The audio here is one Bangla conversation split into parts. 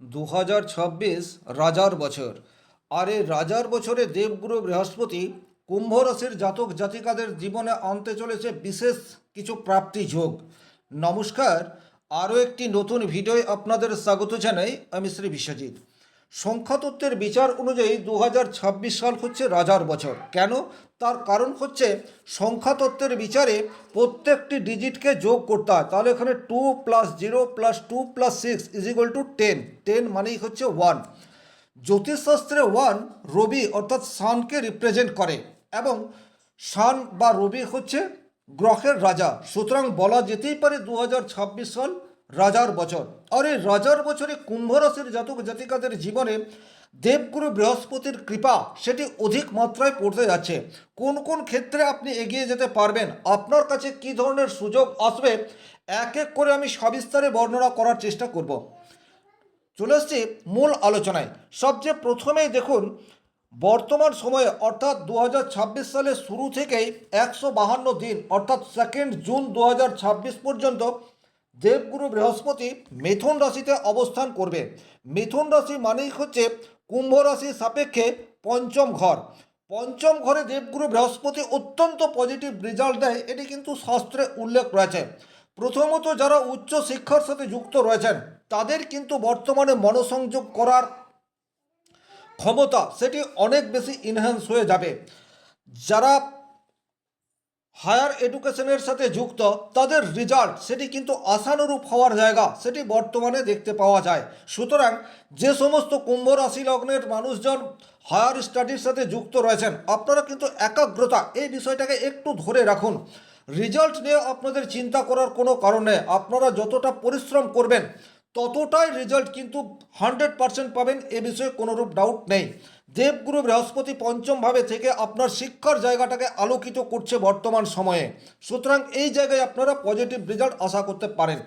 দু হাজার ছাব্বিশ রাজার বছর। আর এই রাজার বছরে দেবগুরু বৃহস্পতি কুম্ভ রাশির জাতক জাতিকাদের জীবনে আনতে চলেছে বিশেষ কিছু প্রাপ্তি যোগ। নমস্কার। আরও একটি নতুন ভিডিওয় আপনাদের স্বাগত জানাই আমি শ্রী বিশ্বজিৎ। সংখ্যাতত্ত্বের বিচার অনুযায়ী দু হাজার ছাব্বিশ সাল হচ্ছে রাজার বছর। কেন? তার কারণ হচ্ছে সংখ্যাতত্ত্বের বিচারে প্রত্যেকটি ডিজিটকে যোগ করতে হয়। তাহলে এখানে two plus zero plus two plus six is equal to ten ten মানেই হচ্ছে ওয়ান জ্যোতিষশাস্ত্রে ওয়ান রবি অর্থাৎ সানকে রিপ্রেজেন্ট করে এবং সান বা রবি হচ্ছে গ্রহের রাজা। সুতরাং বলা যেতেই পারে দু হাজার ছাব্বিশ সাল রাজার বছর। আর এই রাজার বছরে কুম্ভ রাশির জাতক জাতিকাদের জীবনে দেবগুরু বৃহস্পতির কৃপা, সেটি অধিক মাত্রায় পড়তে যাচ্ছে। কোন কোন ক্ষেত্রে আপনি এগিয়ে যেতে পারবেন? আপনার কাছে কী ধরনের সুযোগ আসবে? এক এক করে আমি সবিস্তারে বর্ণনা করার চেষ্টা করব। চলে আসছি মূল আলোচনায়। সবচেয়ে প্রথমেই দেখুন, বর্তমান সময়ে, অর্থাৎ দু সালের শুরু থেকেই একশো বাহান্ন দিন, অর্থাৎ সেকেন্ড জুন দু হাজার ছাব্বিশ পর্যন্ত দেবগুরু বৃহস্পতি মিথুন রাশিতে অবস্থান করবে। মিথুন রাশি মানেই হচ্ছে কুম্ভ রাশির সাপেক্ষে পঞ্চম ঘর। পঞ্চম ঘরে দেবগুরু বৃহস্পতি অত্যন্ত পজিটিভ রেজাল্ট দেয়, এটি কিন্তু শাস্ত্রে উল্লেখ রয়েছে। প্রথমত যারা উচ্চ শিক্ষার সাথে যুক্ত রয়েছেন, তাদের কিন্তু বর্তমানে মনোসংযোগ করার ক্ষমতা সেটি অনেক বেশি ইনহ্যান্স হয়ে যাবে। যারা হায়ার এডুকেশনের সাথে যুক্ত, তাদের রেজাল্ট সেটি কিন্তু আশানুরূপ হওয়ার জায়গা সেটি বর্তমানে দেখতে পাওয়া যায়। সুতরাং যে সমস্ত কুম্ভ রাশি লগ্নের মানুষজন হায়ার স্টাডির সাথে যুক্ত রয়েছেন, আপনারা কিন্তু একাগ্রতা এই বিষয়টাকে একটু ধরে রাখুন। রেজাল্ট নিয়ে আপনাদের চিন্তা করার কোনো কারণ আপনারা যতটা পরিশ্রম করবেন, ততটাই রেজাল্ট কিন্তু হান্ড্রেড পার্সেন্ট পাবেন, এ বিষয়ে কোনোরূপ ডাউট নেই। দেবগুরু বৃহস্পতি পঞ্চমভাবে থেকে আপনার শিক্ষার জায়গাটাকে আলোকিত করছে বর্তমান সময়ে। সুতরাং এই জায়গায় আপনারা পজিটিভ রেজাল্ট আশা করতে পারেন।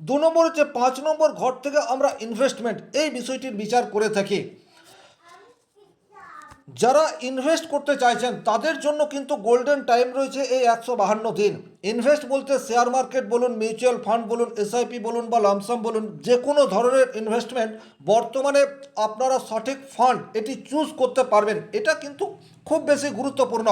দু নম্বর হচ্ছে পাঁচ নম্বর ঘর থেকে আমরা ইনভেস্টমেন্ট এই বিষয়টির বিচার করে থাকি। যারা ইনভেস্ট করতে চাইছেন, তাদের জন্য কিন্তু গোল্ডেন টাইম রয়েছে এই একশো বাহান্ন দিন। ইনভেস্ট বলতে শেয়ার মার্কেট বলুন মিউচুয়াল ফান্ড বলুন এসআইপি বলুন বা লামসাম বলুন, যে কোনো ধরনের ইনভেস্টমেন্ট বর্তমানে আপনারা সঠিক ফান্ড এটি চুজ করতে পারবেন। এটা কিন্তু খুব বেশি গুরুত্বপূর্ণ।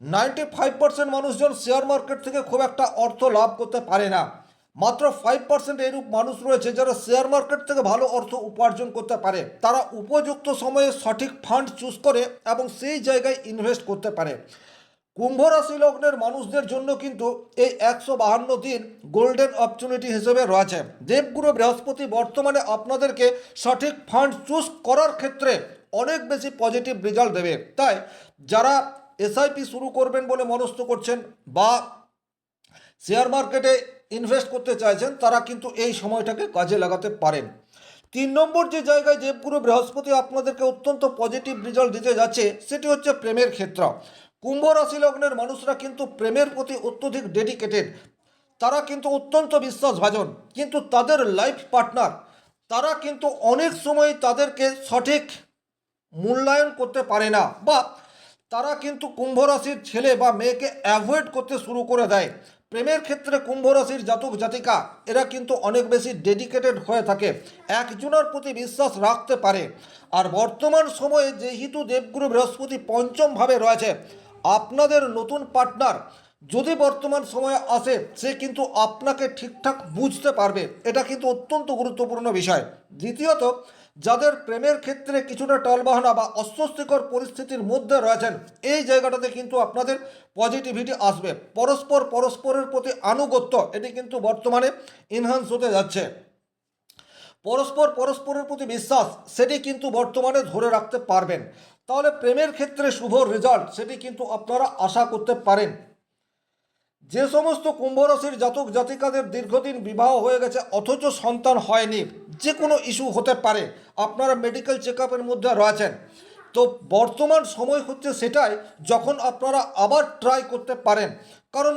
নাইনটি ফাইভ পার্সেন্ট মানুষজন শেয়ার মার্কেট থেকে খুব একটা অর্থ লাভ করতে পারে না। মাত্র ফাইভ পার্সেন্ট এরূপ মানুষ রয়েছে যারা শেয়ার মার্কেট থেকে ভালো অর্থ উপার্জন করতে পারে। তারা উপযুক্ত সময়ে সঠিক ফান্ড চুজ করে এবং সেই জায়গায় ইনভেস্ট করতে পারে। কুম্ভ রাশি লগ্নের মানুষদের জন্য কিন্তু এই একশো বাহান্ন দিন গোল্ডেন অপরচুনিটি হিসেবে রয়েছে। দেবগুরু বৃহস্পতি বর্তমানে আপনাদেরকে সঠিক ফান্ড চুজ করার ক্ষেত্রে অনেক বেশি পজিটিভ রেজাল্ট দেবে। তাই যারা এসআইপি শুরু করবেন বলে মনস্থ করছেন বা শেয়ার মার্কেটে ইনভেস্ট করতে চাইছেন, তারা কিন্তু এই সময়টাকে কাজে লাগাতে পারেন। তিন নম্বর যে জায়গায় দেবগুরু বৃহস্পতি আপনাদেরকে অত্যন্ত পজিটিভ রেজাল্ট দিতে যাচ্ছে, সেটি হচ্ছে প্রেমের ক্ষেত্র। কুম্ভ রাশি লগ্নের মানুষরা কিন্তু প্রেমের প্রতি অত্যধিক ডেডিকেটেড তারা কিন্তু অত্যন্ত বিশ্বাসভাজন, কিন্তু তাদের লাইফ পার্টনার তারা কিন্তু অনেক সময় তাদেরকে সঠিক মূল্যায়ন করতে পারে না বা তারা কিন্তু কুম্ভ রাশির ছেলে বা মেয়েকে অ্যাভয়েড করতে শুরু করে দেয়। প্রেমের ক্ষেত্রে কুম্ভ রাশির জাতক জাতিকা, এরা কিন্তু অনেক বেশি ডেডিকেটেড হয়ে থাকে। একজনের প্রতি বিশ্বাস রাখতে পারে। আর বর্তমান সময়ে যেহেতু দেবগুরু বৃহস্পতি পঞ্চমভাবে রয়েছে, আপনাদের নতুন পার্টনার যদি বর্তমান সময়ে আসে, সে কিন্তু আপনাকে ঠিকঠাক বুঝতে পারবে। এটা কিন্তু অত্যন্ত গুরুত্বপূর্ণ বিষয়। দ্বিতীয়ত যাদের প্রেমের ক্ষেত্রে কিছুটা টলবাহনা বা অস্বস্তিকর পরিস্থিতির মধ্যে রয়েছেন, এই জায়গাটাতে কিন্তু আপনাদের পজিটিভিটি আসবে। পরস্পর পরস্পরের প্রতি আনুগত্য, এটি কিন্তু বর্তমানে ইনহান্স হতে যাচ্ছে। পরস্পর পরস্পরের প্রতি বিশ্বাস, সেটি কিন্তু বর্তমানে ধরে রাখতে পারবেন। তাহলে প্রেমের ক্ষেত্রে শুভ রেজাল্ট সেটি কিন্তু আপনারা আশা করতে পারেন। যে সমস্ত কুম্ভ রাশির জাতক জাতিকাদের দীর্ঘদিন বিবাহ হয়ে গেছে, অথচ সন্তান হয়নি। যে কোনো ইস্যু হতে পারে, আপনারা মেডিকেল চেক আপের মধ্যে রয়েছেন। তো বর্তমান সময় হচ্ছে সেটাই, যখন আপনারা আবার ট্রাই করতে পারেন। কারণ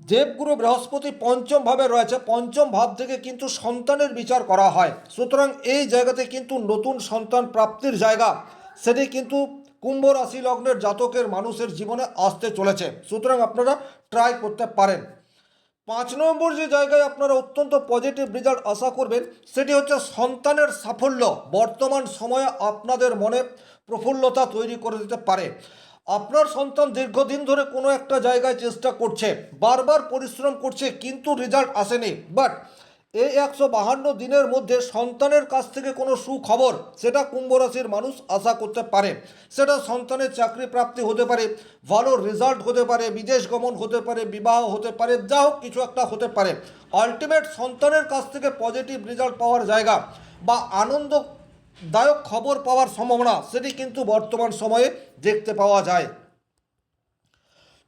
দেবগুরু বৃহস্পতি পঞ্চম ভাবে রয়েছে, পঞ্চম ভাব থেকে কিন্তু সন্তানের বিচার করা হয়। সুতরাং এই জায়গাতে কিন্তু নতুন সন্তান প্রাপ্তির জায়গা। সেটি কিন্তু কুম্ভ রাশি লগ্নের জাতকের মানুষের জীবনে আসতে চলেছে। সুতরাং আপনারা ট্রাই করতে পারেন। পাঁচ নম্বর যে জায়গায় আপনারা অত্যন্ত পজিটিভ রেজাল্ট আশা করবেন, সেটি হচ্ছে সন্তানের সাফল্য। বর্তমান সময়ে আপনাদের মনে প্রফুল্লতা তৈরি করে দিতে পারে। আপনার সন্তান দীর্ঘদিন ধরে কোনো একটা জায়গায় চেষ্টা করছে, বারবার পরিশ্রম করছে, কিন্তু রেজাল্ট আসেনি। বাট এই একশো বাহান্ন দিনের মধ্যে সন্তানের কাছ থেকে কোনো সুখবর, সেটা কুম্ভ রাশির মানুষ আশা করতে পারে। সেটা সন্তানের চাকরি প্রাপ্তি হতে পারে, ভালো রেজাল্ট হতে পারে, বিদেশ গমন হতে পারে, বিবাহ হতে পারে, যা হোক কিছু একটা হতে পারে। আলটিমেট সন্তানের কাছ থেকে পজিটিভ রেজাল্ট পাওয়ার জায়গা বা আনন্দদায়ক খবর পাওয়ার সম্ভাবনা, সেটি কিন্তু বর্তমান সময়ে দেখতে পাওয়া যায়।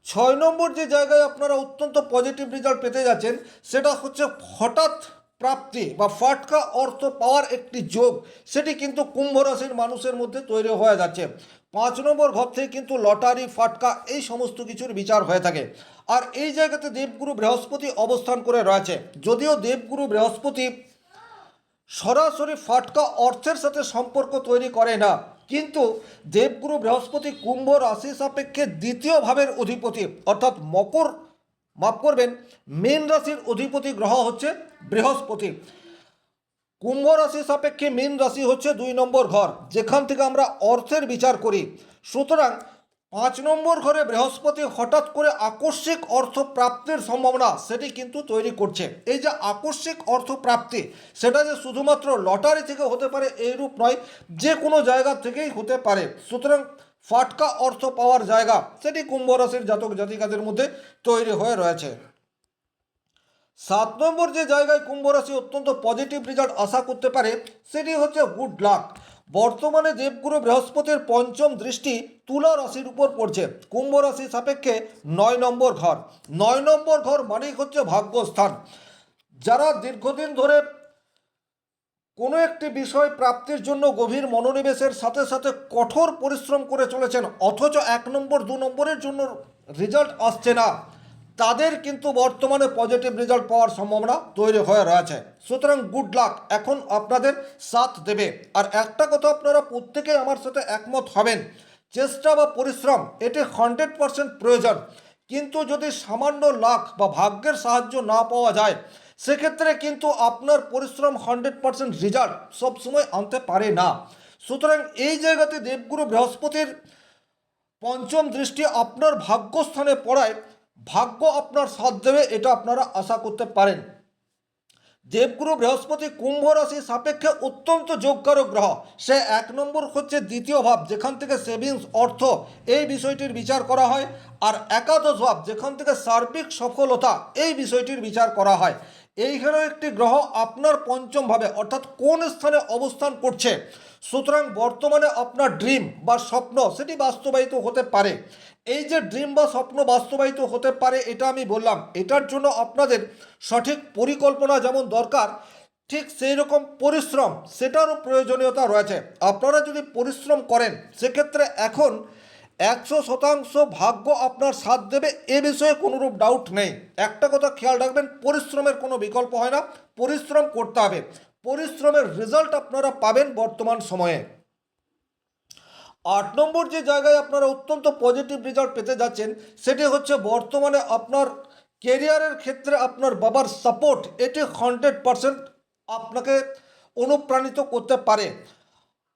ছয় নম্বর যে জায়গায় আপনারা অত্যন্ত পজিটিভ রেজাল্ট পেতে যাচ্ছেন, সেটা হচ্ছে হঠাৎ প্রাপ্তি বা ফাটকা অর্থ পাওয়ার একটি যোগ, সেটি কিন্তু কুম্ভ রাশির মানুষের মধ্যে তৈরি হয়ে যাচ্ছে। পাঁচ নম্বর ঘর থেকে কিন্তু লটারি, ফাটকা, এই সমস্ত কিছুর বিচার হয়ে থাকে। আর এই জায়গাতে দেবগুরু বৃহস্পতি অবস্থান করে রয়েছে। যদিও দেবগুরু বৃহস্পতি সরাসরি ফাটকা অর্থের সাথে সম্পর্ক তৈরি করে না কিন্তু দেবগুরু বৃহস্পতি কুম্ভ রাশি সাপেক্ষে দ্বিতীয় ভাবের অধিপতি, অর্থাৎ মকর, মাফ করবেন, মীন রাশির অধিপতি গ্রহ হচ্ছে বৃহস্পতি। কুম্ভ রাশি সাপেক্ষে মীন রাশি হচ্ছে দুই নম্বর ঘর, যেখান থেকে আমরা অর্থের বিচার করি। সুতরাং পাঁচ নম্বর ঘরে বৃহস্পতি হঠাৎ করে আকস্মিক অর্থ প্রাপ্তির সম্ভাবনা, সেটি কিন্তু তৈরি করছে। এই যে আকস্মিক অর্থ প্রাপ্তি সেটা যে শুধুমাত্র লটারি থেকে হতে পারে, এইরূপ নয়, যে কোনো জায়গা থেকেই হতে পারে। সুতরাং ফাটকা অর্থ পাওয়ার জায়গা, সেটি কুম্ভ রাশির জাতক জাতিকাদের মধ্যে তৈরি হয়ে রয়েছে। সাত নম্বর যে জায়গায় কুম্ভ রাশি অত্যন্ত পজিটিভ রেজাল্ট আশা করতে পারে, সেটি হচ্ছে গুড লাক বর্তমানে দেবগুরু বৃহস্পতির পঞ্চম দৃষ্টি তুলা রাশির উপর পড়ছে। কুম্ভ রাশি সাপেক্ষে নয় নম্বর ঘর। নয় নম্বর ঘর মানেই হচ্ছে ভাগ্যস্থান। যারা দীর্ঘদিন ধরে কোনো একটি বিষয় প্রাপ্তির জন্য গভীর মনোনিবেশের সাথে সাথে কঠোর পরিশ্রম করে চলেছেন, অথচ এক নম্বর, দু নম্বরের জন্য রেজাল্ট আসছে না। তাদের কিন্তু বর্তমানে পজিটিভ রেজাল্ট পাওয়ার সম্ভাবনা তৈরি হয়ে রয়েছে। সুতরাং গুড লাক এখন আপনাদের সাথ দেবে। আর একটা কথা আপনারা প্রত্যেকে আমার সাথে একমত হবেন, চেষ্টা বা পরিশ্রম, এটি হান্ড্রেড পারসেন্ট প্রয়োজন। কিন্তু যদি সামান্য লাখ বা ভাগ্যের সাহায্য না পাওয়া যায়, সেক্ষেত্রে কিন্তু আপনার পরিশ্রম হান্ড্রেড পারসেন্ট রেজাল্ট সবসময় আনতে পারে না। সুতরাং এই জায়গাতে দেবগুরু বৃহস্পতির পঞ্চম দৃষ্টি আপনার ভাগ্যস্থানে পড়ায় ভাগ্য আপনার সাথ দেবে এটা আপনারা আশা করতে পারেন। দেবগুরু বৃহস্পতি কুম্ভ রাশি সাপেক্ষে অত্যন্ত যোগকারক গ্রহ। সে এক নম্বর হচ্ছে দ্বিতীয় ভাব, যেখান থেকে সেভিংস অর্থ, এই বিষয়টির বিচার করা হয়। আর একাদশ ভাব, যেখান থেকে সার্বিক সফলতা, এই বিষয়টির বিচার করা হয়। এইখানে একটি গ্রহ আপনার পঞ্চম ভাবে, অর্থাৎ কোন স্থানে অবস্থান করছে? সুতরাং বর্তমানে আপনার ড্রিম বা স্বপ্ন সেটি বাস্তবায়িত হতে পারে। এই যে ড্রিম বা স্বপ্ন বাস্তবায়িত হতে পারে এটা আমি বললাম, এটার জন্য আপনাদের সঠিক পরিকল্পনা যেমন দরকার, ঠিক সেই রকম পরিশ্রম সেটারও প্রয়োজনীয়তা রয়েছে। আপনারা যদি পরিশ্রম করেন, সেক্ষেত্রে এখন একশো শতাংশ ভাগ্য আপনার সাথ দেবে এ বিষয়ে কোনোরূপ ডাউট নেই। একটা কথা খেয়াল রাখবেন, পরিশ্রমের কোনো বিকল্প হয় না, পরিশ্রম করতে হবে। পরিশ্রমের রেজাল্ট আপনারা পাবেন বর্তমান সময়ে। আট নম্বর যে জায়গায় আপনারা অত্যন্ত পজিটিভ রেজাল্ট পেতে যাচ্ছেন, সেটি হচ্ছে বর্তমানে আপনার কেরিয়ারের ক্ষেত্রে আপনার বাবার সাপোর্ট এটি হান্ড্রেড পারসেন্ট আপনাকে অনুপ্রাণিত করতে পারে।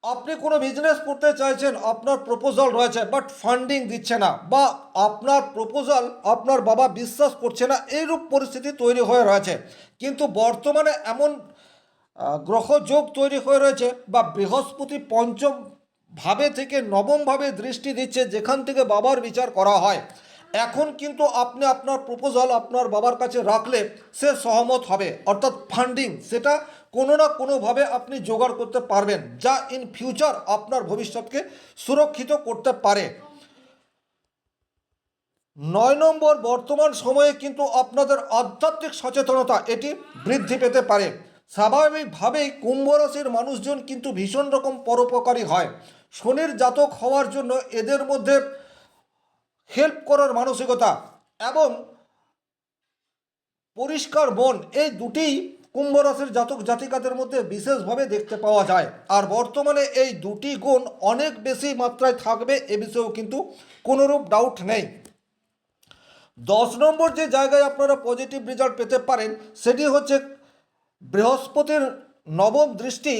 আপনি কোনো বিজনেস করতে চাইছেন, আপনার প্রপোজাল রয়েছে বাট ফান্ডিং দিচ্ছে না, বা আপনার প্রপোজাল আপনার বাবা বিশ্বাস করছে না, এইরূপ পরিস্থিতি তৈরি হয়ে রয়েছে। কিন্তু বর্তমানে এমন গ্রহযোগ তৈরি হয়ে রয়েছে বা বৃহস্পতি পঞ্চম ভাবে থেকে নবম ভাবে দৃষ্টি দিচ্ছে, যেখান থেকে বাবার বিচার করা হয়। এখন কিন্তু আপনি আপনার প্রপোজাল আপনার বাবার কাছে রাখলে সে সহমত হবে। অর্থাৎ ফান্ডিং সেটা কোনো না কোনোভাবে আপনি জোগাড় করতে পারবেন, যা ইন ফিউচার আপনার ভবিষ্যৎকে সুরক্ষিত করতে পারে। নয় নম্বর, বর্তমান সময়ে কিন্তু আপনাদের আধ্যাত্মিক সচেতনতা এটি বৃদ্ধি পেতে পারে। স্বাভাবিকভাবেই কুম্ভ রাশির মানুষজন কিন্তু ভীষণ রকম পরোপকারী হয়। শনির জাতক হওয়ার জন্য এদের মধ্যে হেল্প করার মানসিকতা এবং পরিষ্কার মন, এই দুটিই কুম্ভ রাশির জাতক জাতিকাদের মধ্যে বিশেষভাবে দেখতে পাওয়া যায়। আর বর্তমানে এই দুটি গুণ অনেক বেশি মাত্রায় থাকবে এ বিষয়েও কিন্তু কোনোরূপ ডাউট নেই। দশ নম্বর যে জায়গায় আপনারা পজিটিভ রেজাল্ট পেতে পারেন, সেটি হচ্ছে বৃহস্পতির নবম দৃষ্টি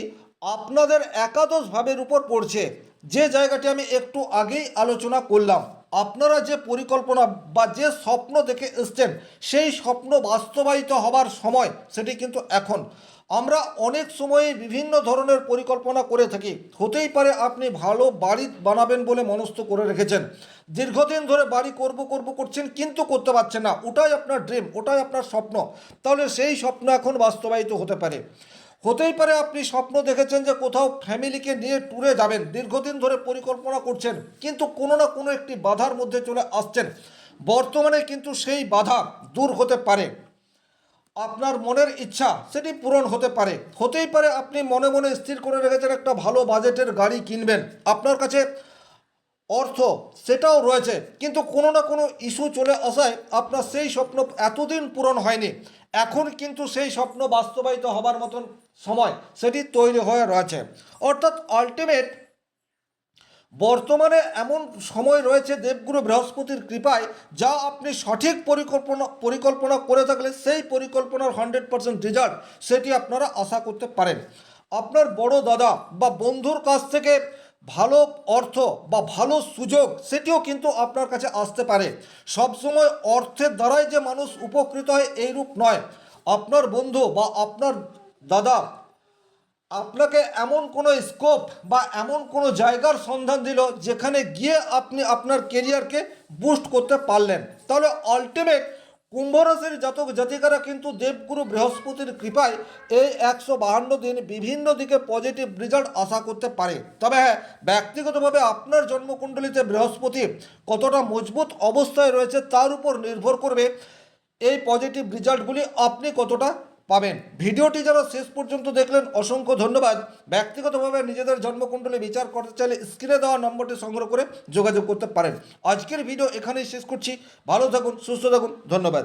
আপনাদের একাদশ ভাবের উপর পড়ছে। যে জায়গাটি আমি একটু আগেই আলোচনা করলাম। আপনারা যে পরিকল্পনা বা যে স্বপ্ন দেখে এসছেন, সেই স্বপ্ন বাস্তবায়িত হবার সময় সেটি কিন্তু এখন। আমরা অনেক সময়ে বিভিন্ন ধরনের পরিকল্পনা করে থাকি। হতেই পারে আপনি ভালো বাড়ি বানাবেন বলে মনস্থ করে রেখেছেন। দীর্ঘদিন ধরে বাড়ি করব করব করছেন কিন্তু করতে পারছেন না। ওটাই আপনার ড্রিম ওটাই আপনার স্বপ্ন। তাহলে সেই স্বপ্ন এখন বাস্তবায়িত হতে পারে। হতেই পারে আপনি স্বপ্ন দেখেছেন যে কোথাও ফ্যামিলিকে নিয়ে ট্যুরে যাবেন। দীর্ঘদিন ধরে পরিকল্পনা করছেন, কিন্তু কোনো না কোনো একটি বাধার মধ্যে চলে আসছেন। বর্তমানে কিন্তু সেই বাধা দূর হতে পারে। আপনার মনের ইচ্ছা সেটি পূরণ হতে পারে। হতেই পারে আপনি মনে মনে স্থির করে রেখেছেন একটা ভালো বাজেটের গাড়ি কিনবেন। আপনার কাছে অর্থ সেটাও রয়েছে, কিন্তু কোনো না কোনো ইস্যু চলে আসায় আপনার সেই স্বপ্ন এতদিন পূরণ হয়নি। এখন কিন্তু সেই স্বপ্ন বাস্তবায়িত হবার মতন সময় সেটি তৈরি হয়ে রয়েছে। অর্থাৎ আলটিমেট বর্তমানে এমন সময় রয়েছে দেবগুরু বৃহস্পতির কৃপায়, যা আপনি সঠিক পরিকল্পনা পরিকল্পনা করে থাকলে সেই পরিকল্পনার হান্ড্রেড পার্সেন্ট রেজাল্ট সেটি আপনারা আশা করতে পারেন। আপনার বড় দাদা বা বন্ধুর কাছ থেকে ভালো অর্থ বা ভালো সুযোগ সেটিও কিন্তু আপনার কাছে আসতে পারে। সবসময় অর্থের দ্বারাই যে মানুষ উপকৃত হয়, এইরূপ নয়। আপনার বন্ধু বা আপনার দাদা আপনাকে এমন কোনো স্কোপ বা এমন কোনো জায়গার সন্ধান দিল যেখানে গিয়ে আপনি আপনার কেরিয়ারকে বুস্ট করতে পারলেন। তাহলে আলটিমেট কুম্ভ রাশির জাতক জাতিকারা কিন্তু দেবগুরু বৃহস্পতির কৃপায় এই একশো বাহান্ন দিন বিভিন্ন দিকে পজিটিভ রেজাল্ট আশা করতে পারে। তবে হ্যাঁ ব্যক্তিগতভাবে আপনার জন্মকুণ্ডলিতে বৃহস্পতি কতটা মজবুত অবস্থায় রয়েছে তার উপর নির্ভর করবে এই পজিটিভ রেজাল্টগুলি আপনি কতটা পাবেন। ভিডিওটি যারা শেষ পর্যন্ত দেখলেন, অসংখ্য ধন্যবাদ। ব্যক্তিগতভাবে নিজেদের জন্মকুণ্ডলী বিচার করতে চাইলে স্ক্রিনে দেওয়া নম্বরটি সংগ্রহ করে যোগাযোগ করতে পারেন। আজকের ভিডিও এখানেই শেষ করছি। ভালো থাকুন, সুস্থ থাকুন, ধন্যবাদ।